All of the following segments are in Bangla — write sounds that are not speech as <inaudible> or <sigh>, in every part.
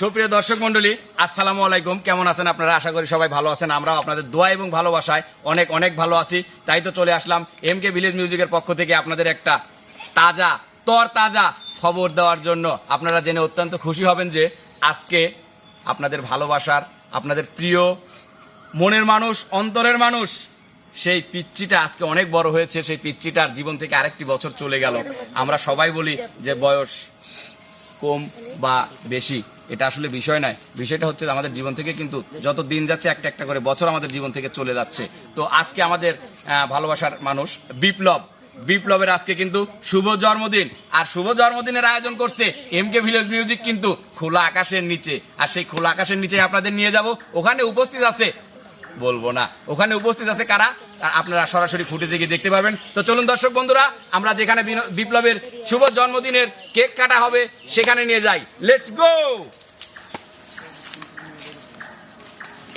সুপ্রিয় দর্শক মন্ডলী, আসসালামু আলাইকুম। কেমন আছেন আপনারা? আশা করি সবাই ভালো আছেন। আমরাও আপনাদের দোয়া এবং ভালোবাসায় অনেক অনেক ভালো আছি। তাই তো চলে আসলাম এম কে ভিলেজ মিউজিকের পক্ষ থেকে আপনাদের একটা তাজা তর তাজা খবর দেওয়ার জন্য। আপনারা জেনে অত্যন্ত খুশি হবেন যে আজকে আপনাদের ভালোবাসার, আপনাদের প্রিয়, মনের মানুষ, অন্তরের মানুষ, সেই পিচ্চিটা আজকে অনেক বড় হয়েছে। সেই পিচ্চিটার জীবন থেকে আরেকটি বছর চলে গেল। আমরা সবাই বলি যে বয়স কম বা বেশি। এটা আসলে বিষয় নয়। বিষয়টা হচ্ছে আমাদের জীবন থেকে কিন্তু যত দিন যাচ্ছে, একটা একটা করে বছর আমাদের জীবন থেকে চলে যাচ্ছে। তো আজকে আমাদের ভালোবাসার মানুষ বিপ্লব। বিপ্লবের আজকে কিন্তু শুভ জন্মদিন। আর শুভ জন্মদিনের আয়োজন করছে এম কে ভিলেজ মিউজিক কিন্তু খোলা আকাশের নিচে। আর সেই খোলা আকাশের নিচে আপনাদের নিয়ে যাব। ওখানে উপস্থিত আছে, বলব না, ওখানে উপস্থিত আছে কারা? আপনারা সরাসরি ফুটেজে গিয়ে দেখতে পাবেন। তো চলুন দর্শক বন্ধুরা, আমরা যেখানে বিপ্লবের শুভ জন্মদিনের কেক কাটা হবে, সেখানে নিয়ে যাই। লেটস গো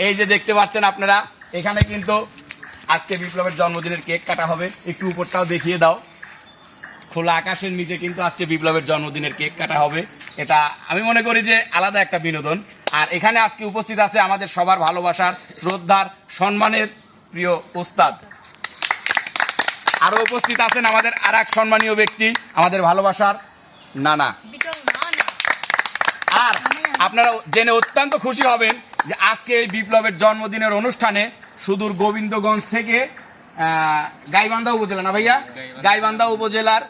এই যে দেখতে পাচ্ছেন আপনারা, এখানে কিন্তু আজকে বিপ্লবের জন্মদিনের কেক কাটা হবে। একটু উপরটাও দেখিয়ে দাও। খোলা আকাশের নিচে কিন্তু আজকে বিপ্লবের জন্মদিনের কেক কাটা হবে। এটা আমি মনে করি যে আলাদা একটা বিনোদন। আর এখানে আজকে উপস্থিত আছে আমাদের সবার ভালোবাসার, শ্রদ্ধার, সম্মানের প্রিয় উস্তাদ। আরও উপস্থিত আছেন আমাদের আর এক সম্মানীয় ব্যক্তি আমাদের ভালোবাসার নানা। আর আপনারা জেনে অত্যন্ত খুশি হবেন যে আজকে এই বিপ্লবের জন্মদিনের অনুষ্ঠানে সুদূর গোবিন্দগঞ্জ থেকে গাইবান্ধা উপজেলা না ভাইয়া? গাইবান্ধা। উপজেলার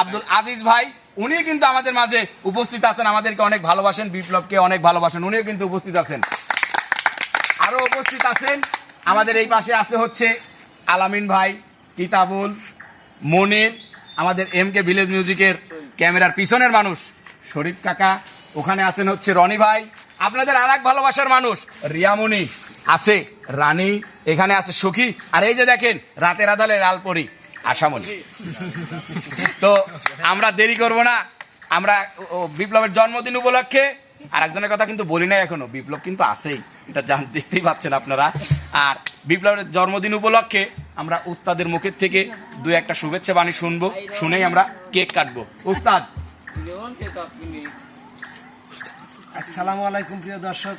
আব্দুল আজিজ ভাই উনি কিন্তু আমাদের মাঝে উপস্থিত আছেন আমাদেরকে অনেক ভালোবাসেন বিপ্লবকে অনেক ভালোবাসেন উনিও কিন্তু উপস্থিত আছেন। আরও উপস্থিত আছেন আমাদের এই পাশে আছে হচ্ছে আলামিন ভাই, কিতাবুল, মনির, আমাদের এম কে ভিলেজ মিউজিকের ক্যামেরার পিছনের মানুষ, শরীফ কাকা, ওখানে আছেন হচ্ছে রনি ভাই, আপনাদের আর এক ভালোবাসার মানুষ, রিয়ামণি, আছে রানী, এখানে আছে সখী, আর এই যে দেখেন, রাতের আদালে লালপরি, আশামণি। তো আমরা দেরি করব না, আমরা বিপ্লবের জন্মদিন উপলক্ষে আর একজনের কথা কিন্তু বলি নাই এখনও, বিপ্লব কিন্তু আছেই, এটা জান, দেখতেই পাচ্ছেন আপনারা। আর বিপ্লবের জন্মদিন উপলক্ষে আমরা উস্তাদের মুখের থেকে দুই একটা শুভেচ্ছা বাণী শুনব শুনেই আমরা কেক কাটবো। উস্তাদ। আসসালামু আলাইকুম প্রিয় দর্শক।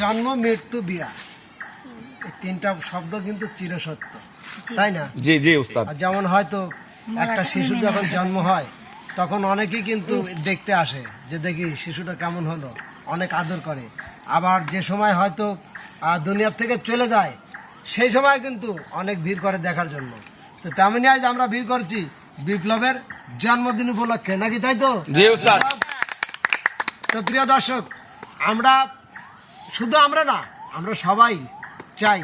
জন্ম মৃত্যু বিয়া। তিনটা শব্দ কিন্তু চিরসত্য তাই না? জি জি উস্তাদ। আর যেমন হয়তো একটা শিশু যখন জন্ম হয় তখন অনেকেই কিন্তু দেখতে আসে যে দেখি শিশুটা কেমন হলো অনেক আদর করে। আবার যে সময় হয়তো দুনিয়ার থেকে চলে যায় সেই সময় কিন্তু অনেক ভিড় করে দেখার জন্য। তো তেমনই আজ আমরা ভিড় করছি বিপ্লবের জন্মদিন উপলক্ষে নাকি তাই তো? তো প্রিয় দর্শক আমরা শুধু আমরা না আমরা সবাই চাই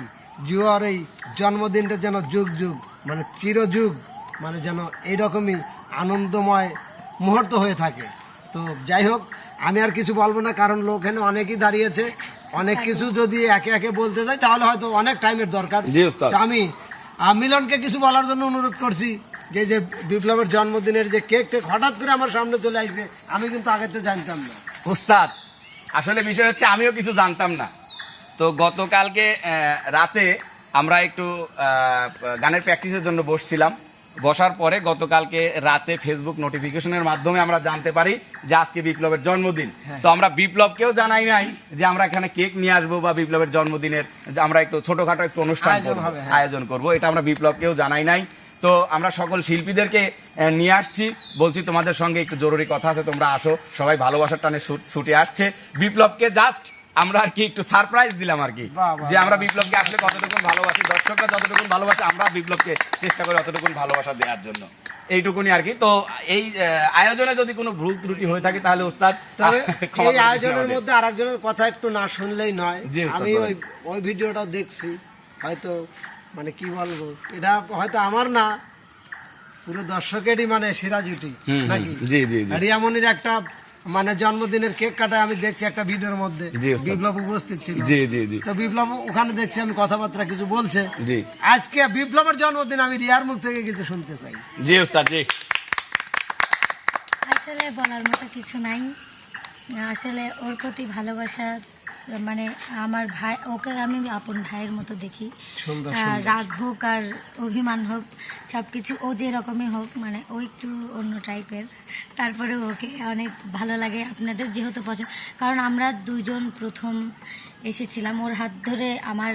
জুয়ার এই জন্মদিনটা যেন যুগ যুগ মানে চিরযুগ মানে যেন এইরকমই আনন্দময় মুহূর্ত হয়ে থাকে। তো যাই হোক আমি আর কিছু বলব না কারণ লোক এখানে অনেকেই দাঁড়িয়েছে। অনেক কিছু যদি একে একে বলতে যাই তাহলে হয়তো অনেক টাইমের দরকার। জি আমি মিলনকে কিছু বলার জন্য অনুরোধ করছি। যে যে বিপ্লবের জন্মদিনের যে কেক টেক হঠাৎ করে আমার সামনে চলে আসছে আমি কিন্তু আগে তো জানতাম না। উস্তাদ আসলে বিষয় হচ্ছে আমিও কিছু জানতাম না। তো গতকালকে আহ, রাতে আমরা একটু আহ, গানের প্র্যাকটিসের জন্য বসছিলাম। বসার পরে গতকালকে রাতে ফেসবুক নোটিফিকেশনের মাধ্যমে আমরা জানতে পারি যে আজকে বিপ্লবের জন্মদিন। হ্যাঁ। তো আমরা বিপ্লবকেও জানাই নাই যে আমরা এখানে কেক নিয়ে আসব বা বিপ্লবের জন্মদিনের আমরা একটু ছোটখাটো একটু অনুষ্ঠান আয়োজন করব, হ্যাঁ। এটা আমরা বিপ্লবকেও জানাই নাই। তো আমরা সকল শিল্পীদেরকে নিয়ে আসছি। বলছি তোমাদের সঙ্গে একটু জরুরি কথা আছে তোমরা আসো। সবাই ভালোবাসার টানে ছুটে আসছে। বিপ্লবকে জাস্ট আমরা আর কি একটু সারপ্রাইজ দিলাম আর কি। যে আমরা বিপ্লবকে আসলে কতটুকু ভালোবাসি দর্শকরা যতটুকু ভালোবাসে আমরা বিপ্লবকে চেষ্টা করি অতটুকু ভালোবাসা দেওয়ার জন্য। এইটুকুনি আর কি। তো এই আয়োজনে যদি কোনো ভুল ত্রুটি হয়ে থাকে তাহলে ওস্তাদ এই আয়োজনের মধ্যে আরেকজনের কথা একটু না শুনলেই নয়। আমি ওই ওই ভিডিওটাও দেখছি। হয়তো মানে কি বলব? এটা হয়তো আমার না পুরো দর্শকেরই মানে সেরা জুটি নাকি? জি জি জি। রিয়ামনির একটা মানে জন্মদিনের কেক কাটায় আমি দেখছি একটা ভিডিওর মধ্যে। জি, বিপ্লব উপস্থিত ছিল। জি জি জি। তো বিপ্লব ওখানে দেখছি আমি কথাবার্তা কিছু বলছে। জি। আজকে বিপ্লবের জন্মদিন আমি রিয়ার মুখ থেকে কিছু শুনতে চাই। জি ওস্তাদ জি। আসলে বলার মতো কিছু নাই। আসলে ওর প্রতি ভালোবাসা মানে আমার ভাই ওকে আমি আপন ভাইয়ের মতো দেখি। রাগ হোক আর অভিমান হোক সব কিছু ও যেরকমই হোক মানে ও একটু অন্য টাইপের। তারপরে ওকে অনেক ভালো লাগে। আপনাদের যেহেতু পছন্দ কারণ আমরা দুজন প্রথম এসেছিলাম। ওর হাত ধরে আমার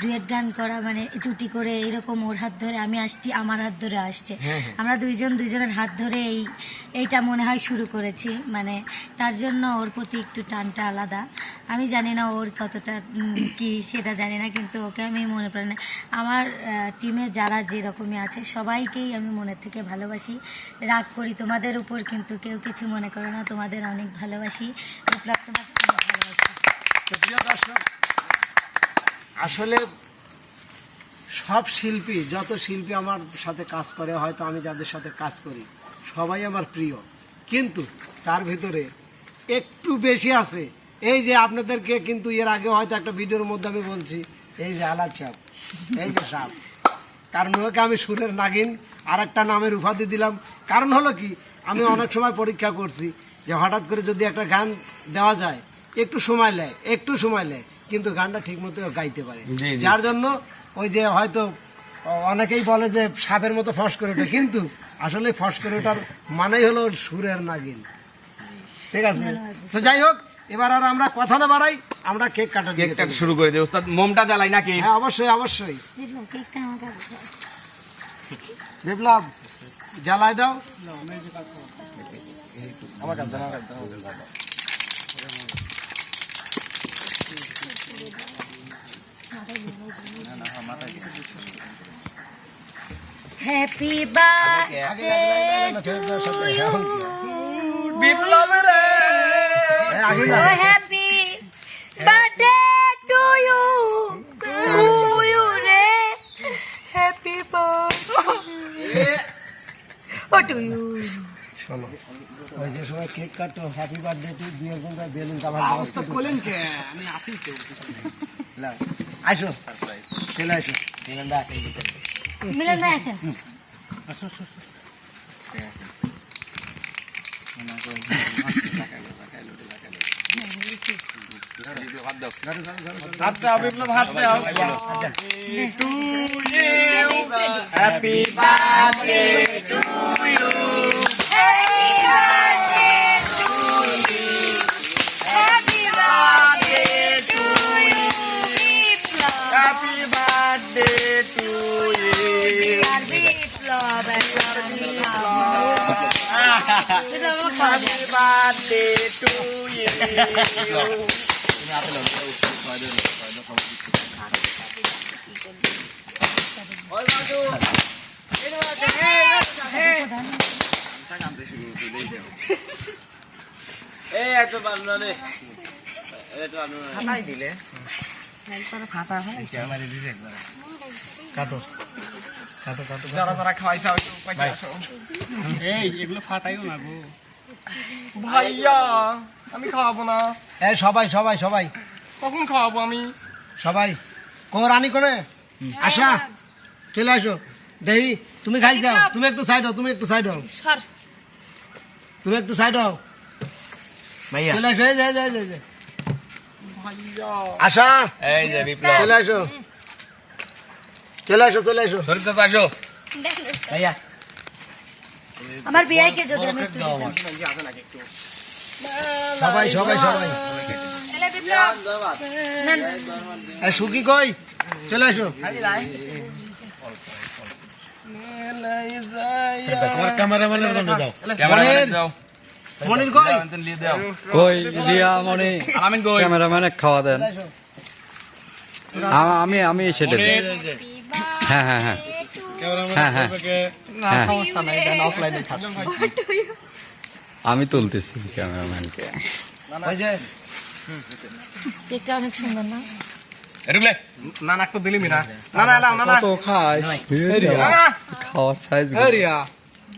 ডুয়েট গান করা মানে জুটি করে এরকম ওর হাত ধরে আমি আসছি আমার হাত ধরে আসছে। হ্যাঁ, হ্যাঁ। আমরা দুইজন দুইজনের হাত ধরে এই এইটা মনে হয় শুরু করেছি। মানে তার জন্য ওর প্রতি একটু টানটা আলাদা। আমি জানি না ওর কতটা কি সেটা জানি না কিন্তু ওকে আমি মনে করি না। আমার টিমে যারা যেরকমই আছে সবাইকেই আমি মনের থেকে ভালোবাসি। রাগ করি তোমাদের উপর কিন্তু কেউ কিছু মনে করো না তোমাদের অনেক ভালোবাসি। বিপ্লব তোমাকে অনেক ভালোবাসি। আসলে সব শিল্পী, যত শিল্পী আমার সাথে কাজ করে, হয়তো আমি যাদের সাথে কাজ করি, সবাই আমার প্রিয়। কিন্তু তার ভিতরে একটু বেশি আছে। এই যে আপনাদেরকে কিন্তু এর আগে হয়তো একটা ভিডিওর মধ্যে আমি বলছি, এই যে আলাদ সাপ এই যে সাপ কারণ ওকে আমি সুরের নাগিন আর একটা নামের উপাধি দিলাম। কারণ হলো কি, আমি অনেক সময় পরীক্ষা করছি যে হঠাৎ করে যদি একটা গান দেওয়া যায় একটু সময় নেয় একটু সময় নেয় কিন্তু গানটা ঠিক মতো গাইতে পারে। যার জন্য ওই যে হয়তো অনেকেই বলে যে সাপের মতো ফস করে ওঠে কিন্তু আসলে ফস করে ওঠার মানেই হলো সুরের নাগিন। ঠিক আছে? তো যাই হোক এবার আর আমরা কথা না বাড়াই আমরা কেক কাটা কেক কাটা শুরু করে দিই ওস্তাদ। মোমটা জ্বালাই নাকি? হ্যাঁ অবশ্যই অবশ্যই। বিপ্লব আমাকে দাও। বিপ্লব জ্বালাই দাও হ্যাপি বার্থডে বিপ্লব রে হ্যাঁ, Oh, happy birthday to you, to you, re. Happy birthday. Oh, to you. শোনো ওই যে সময় কেক কাটো হ্যাপি বার্থডে টু দুই একজন বেলুন কাভার করলেন কে আমি আসি তো। আসো চলে আসো মিলন ভাই আছেন হাত দাও বিপ্লব হাত দাও to you happy birthday happy birthday to you এই এত পারল রে এত পারল না দিলে কাটো কাটো যারা যারা খাওয়াইছে পয়সা আসো। এই এগুলো ফাটাইও না গো। ভাইয়া আমি খাওয়াবো না। এই সবাই সবাই সবাই। কখন খাওয়াবো আমি? সবাই। কো রানী কোনে? আশা চলে আসো। দেহি তুমি খাই যাও। তুমি একটু সাইড হও তুমি একটু সাইড হও। তুমি একটু সাইড হও। ভাইয়া। চলে আসো আশা এই যে বিপ্লব। চলে আসো। চলে আসো চলে আসো। শরীর তো আসো। ভাইয়া। আমার বিয়াইকে যদি আমি একটু সবাই সবাই সবাই। এলে বিপ্লব। না, না। এই সুখী কই? চলে আসো। মনে আমি আমি সেটা। হ্যাঁ হ্যাঁ হ্যাঁ। হ্যাঁ হ্যাঁ। হ্যাঁ। আমি তুলতেছি ক্যামেরাম্যানকে। ওই যে কেকটা অনেক সুন্দর না? এরুলে। না না তো দিলিমি না না না না না। কত খাস? খাওয়ার সাইজ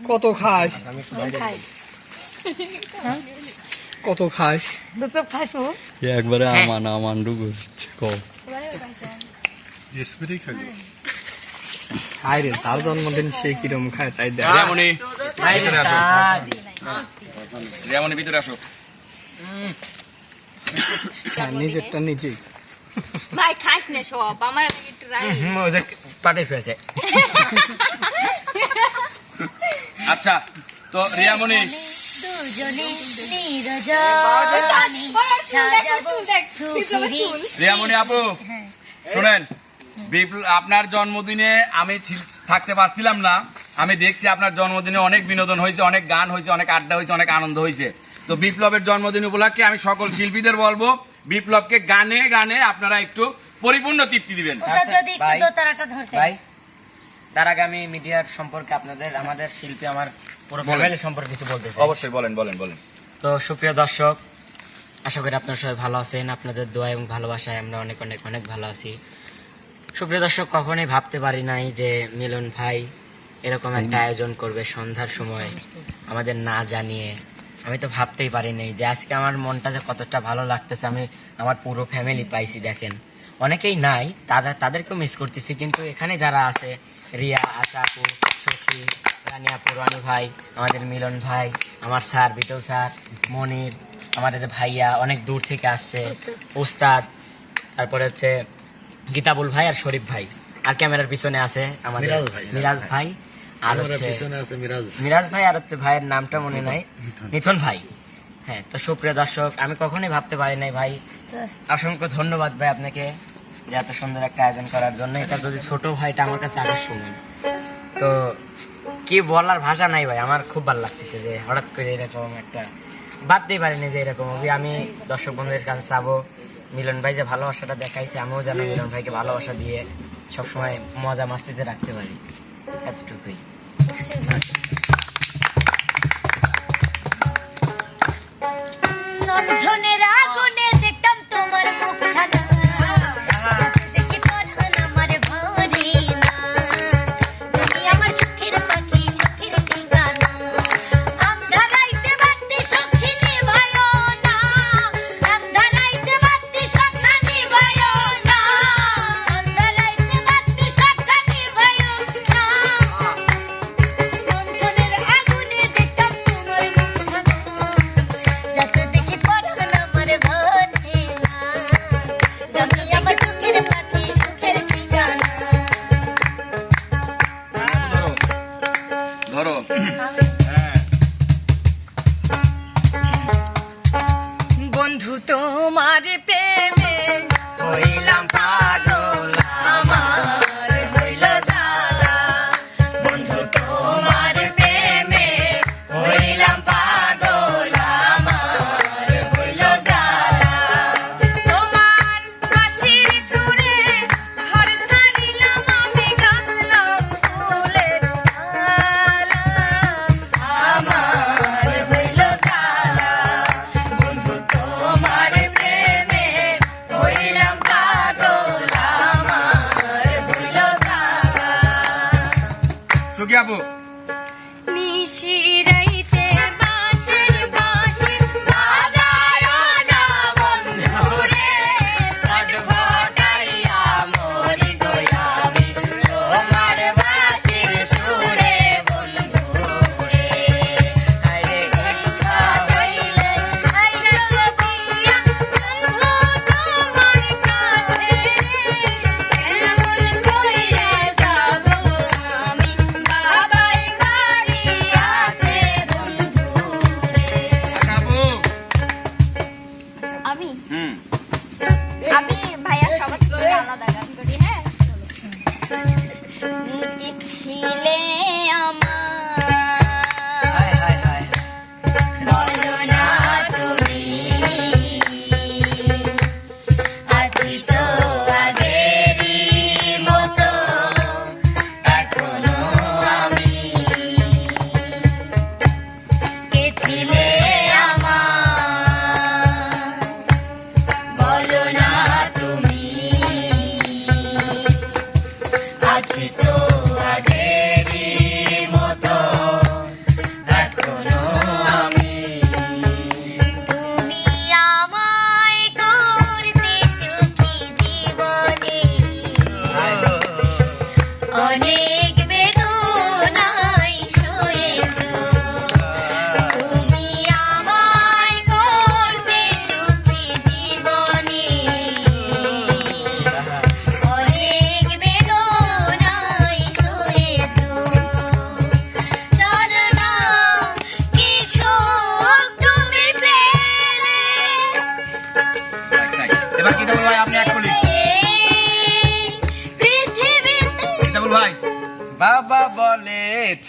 কত খাস? খাস? একবারে আমান আমান ডুগুস কও খাই রে জন্মদিন সে কিরম খায় তাই দেখ। রিয়ামণি। ভিতরে আসো। রিয়ামণি ভিতরে আসো। হ্যাঁ, নিজেরটা নিজেই। ভাই খাস না সব আমার একটু রাখি পাটে শুয়েছে আচ্ছা তো রিয়ামণি। রিয়ামণি আপু হ্যাঁ। শুনেন। আপনার জন্মদিনে আমি থাকতে পারছিলাম না। আমি দেখছি আপনার জন্মদিনে অনেক বিনোদন হয়েছে অনেক গান হয়েছে অনেক আড্ডা হয়েছে অনেক আনন্দ হয়েছে। তো বিপ্লবের জন্মদিন উপলক্ষে আমি সকল শিল্পীদের বলব বিপ্লবকে গানে গানে আপনারা একটু পরিপূর্ণ তৃপ্তি দিবেন। ভাই তার আগে আমি মিডিয়ার সম্পর্কে আপনাদের আমাদের শিল্পী আমার পুরো ফ্যামিলি সম্পর্কে কিছু বলতে চাই। অবশ্যই বলেন বলেন বলেন। তো সুপ্রিয় দর্শক আশা করি আপনারা সবাই ভালো আছেন। আপনাদের দোয়া এবং ভালোবাসায় আমরা অনেক অনেক অনেক ভালো আছি। সুপ্রিয় দর্শক কখনোই ভাবতে পারি নাই যে মিলন ভাই এরকম একটা আয়োজন করবে সন্ধ্যার সময়। আমাদের না জানিয়ে। আমি তো ভাবতেই পারি নাই যে আজকে আমার মনটা যে কতটা ভালো লাগতেছে। আমি আমার পুরো ফ্যামিলি পাইছি দেখেন। অনেকেই নাই তাদের তাদেরকেও মিস করতেছি কিন্তু এখানে যারা আছে রিয়া আশা আপু সখী রানিয়া পুরানি ভাই আমাদের মিলন ভাই আমার স্যার বিটল স্যার মনির আমাদের ভাইয়া অনেক দূর থেকে আসছে উস্তাদ তারপরে হচ্ছে গীতাবুল ভাই আর শরীফ ভাই। আর ক্যামেরার পিছনে আছে আমাদের মিরাজ ভাই। আর হচ্ছে মিরাজ ভাই। আর হচ্ছে ভাইয়ের নামটা মনে নাই। মিথুন। ভাই। হ্যাঁ তো সুপ্রিয় দর্শক আমি কখনোই ভাবতে পারি নাই ভাই। অসংখ্য ধন্যবাদ ভাই আপনাকে যে এত সুন্দর একটা আয়োজন করার জন্য। এটা যদি ছোট ভাইটা আমার কাছে আসার সময় তো কি বলার ভাষা নাই ভাই আমার খুব ভালো লাগতেছে যে হঠাৎ করে এরকম একটা ভাবতেই পারিনি যে এরকম আমি দর্শক বন্ধুদের কাছে চাবো মিলন ভাই যে ভালোবাসাটা দেখাইছে, আমিও যেন মিলন ভাইকে ভালোবাসা দিয়ে সবসময় মজা মাস্তিতে রাখতে পারি। এতটুকুই।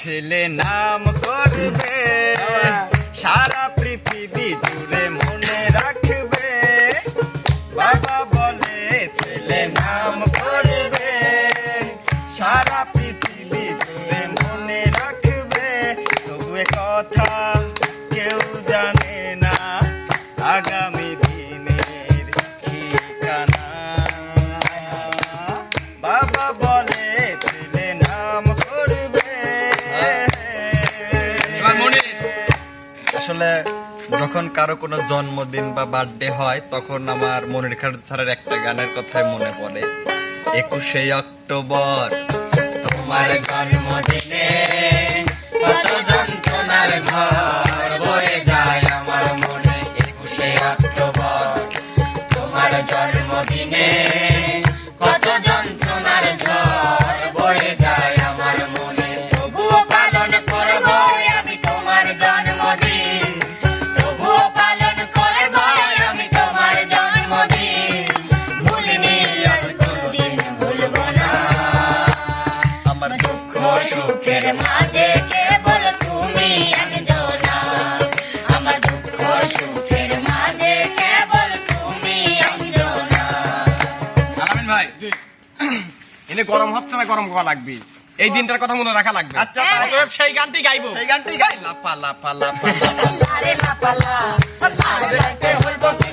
ছেলে নাম করবে। সারা পৃথিবী জুড়ে মনে রাখবে। বাবা বলে ছেলে নাম করবে। সারা পৃথিবী জুড়ে মনে রাখবে। তবু কথা কেউ জানে না। আগামী যখন কারও কোনো জন্মদিন বা বার্থডে হয়, তখন আমার মনির খান স্যারের একটা গানের কথাই মনে পড়ে। একুশে অক্টোবর, তোমার জন্মদিনে কত যন্ত্রণার ঝড় বয়ে যায় আমার মনে। একুশে অক্টোবর, তোমার জন্মদিনে গরম হচ্ছে না গরম করা লাগবে এই দিনটার কথা মনে রাখা লাগবে আচ্ছা, অতএব সেই গানটি গাইবো সেই গানটি গাই লাপা লাপা লাপা লাফা লাফা লাফা লাফা লাফা কিছু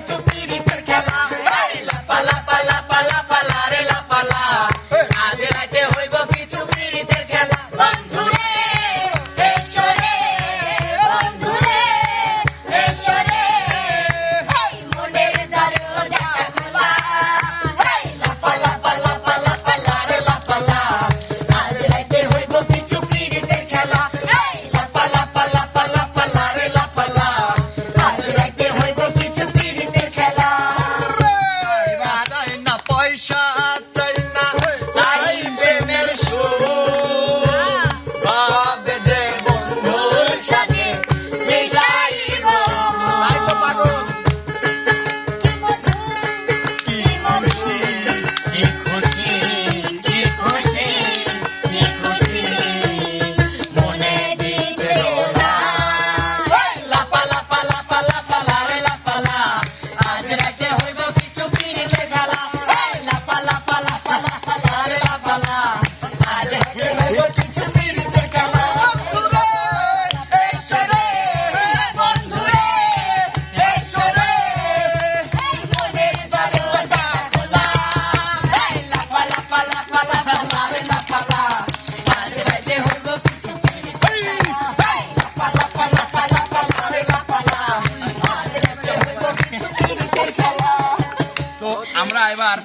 আমরা এবার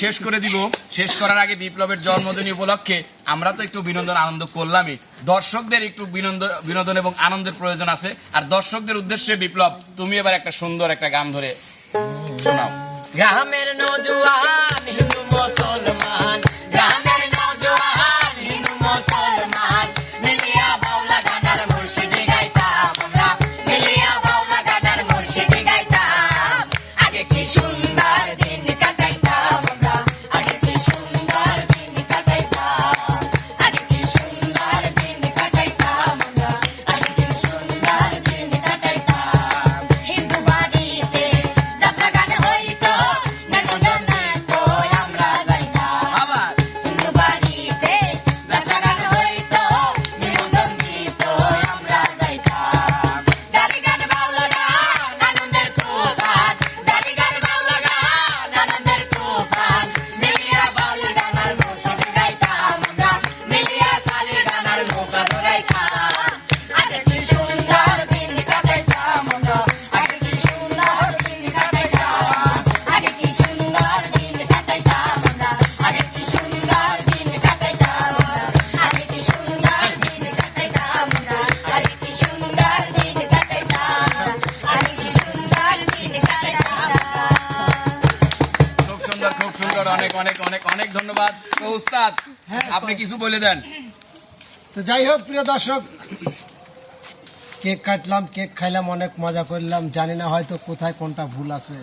শেষ করে দিব। শেষ করার আগে বিপ্লবের জন্মদিন উপলক্ষে আমরা তো একটু বিনোদন আনন্দ করলামই। দর্শকদের একটু বিনোদন বিনোদন এবং আনন্দের প্রয়োজন আছে। আর দর্শকদের উদ্দেশ্যে বিপ্লব, তুমি এবার একটা সুন্দর একটা গান ধরে শোনাও। গ্রামের নজুয়ান হিন্দু উস্তাদ হ্যাঁ, আপনি কিছু বলে দেন। তো যাই হোক প্রিয় দর্শক কেক কাটলাম কেক খাইলাম অনেক মজা করলাম। জানি না হয়তো কোথায় কোনটা ভুল আছে।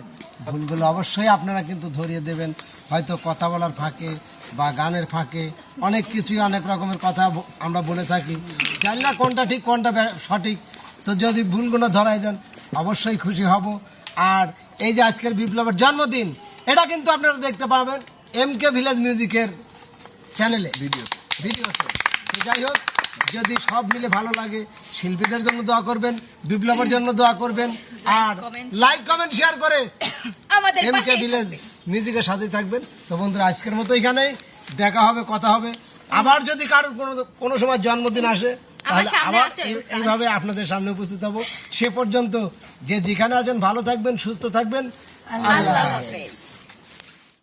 ভুলগুলো অবশ্যই আপনারা কিন্তু ধরিয়ে দেবেন। হয়তো কথা বলার ফাঁকে বা গানের ফাঁকে অনেক কিছুই অনেক রকমের কথা আমরা বলে থাকি। জানি না কোনটা ঠিক কোনটা সঠিক। তো যদি ভুলগুলো ধরাই দেন অবশ্যই খুশি হব। আর এই যে আজকের বিপ্লবের জন্মদিন এটা কিন্তু আপনারা দেখতে পাবেন। এম কে ভিলেজ মিউজিকের চ্যানেলে। ভিডিও ভিডিওতে। তো যাই হোক যদি সব মিলে ভালো লাগে শিল্পীদের জন্য দোয়া করবেন বিপ্লবের জন্য দোয়া করবেন আর লাইক কমেন্ট শেয়ার করে <coughs> আমাদের এম পাশে ভিলেজ মিউজিকের সাথে থাকবেন। তো বন্ধুরা আজকের মতো এখানে। দেখা হবে কথা হবে। আবার যদি কারোর কোনো কোনো সময় জন্মদিন আসে তাহলে আবার। এইভাবে আপনাদের সামনে উপস্থিত হব। সে পর্যন্ত যে যেখানে আছেন ভালো থাকবেন সুস্থ থাকবেন। আল্লাহ। হাফেজ।